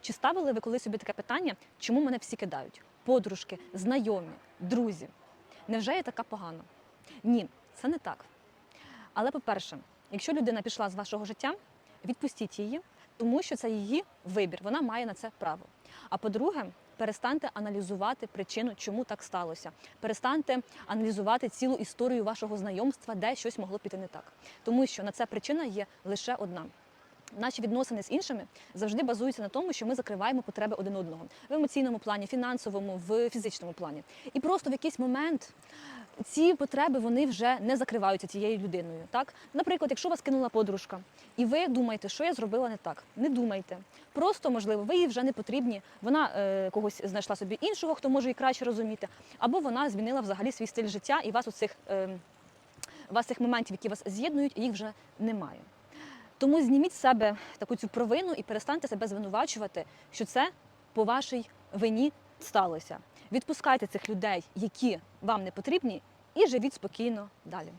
Чи ставили ви коли собі таке питання, чому мене всі кидають? Подружки, знайомі, друзі. Невже я така погана? Ні, це не так. Але по-перше, якщо людина пішла з вашого життя, відпустіть її, тому що це її вибір, вона має на це право. А по-друге, перестаньте аналізувати причину, чому так сталося. Перестаньте аналізувати цілу історію вашого знайомства, де щось могло піти не так. Тому що на це причина є лише одна. Наші відносини з іншими завжди базуються на тому, що ми закриваємо потреби один одного в емоційному плані, фінансовому, в фізичному плані. І просто в якийсь момент ці потреби вони вже не закриваються тією людиною. Так, наприклад, якщо вас кинула подружка, і ви думаєте, що я зробила не так, не думайте. Просто можливо, ви їй вже не потрібні. Вона е, когось знайшла собі іншого, хто може її краще розуміти, або вона змінила взагалі свій стиль життя, і вас у цих е, вас цих моментів, які вас з'єднують, їх вже немає. Тому зніміть з себе таку цю провину і перестаньте себе звинувачувати, що це по вашій вині сталося. Відпускайте цих людей, які вам не потрібні, і живіть спокійно далі.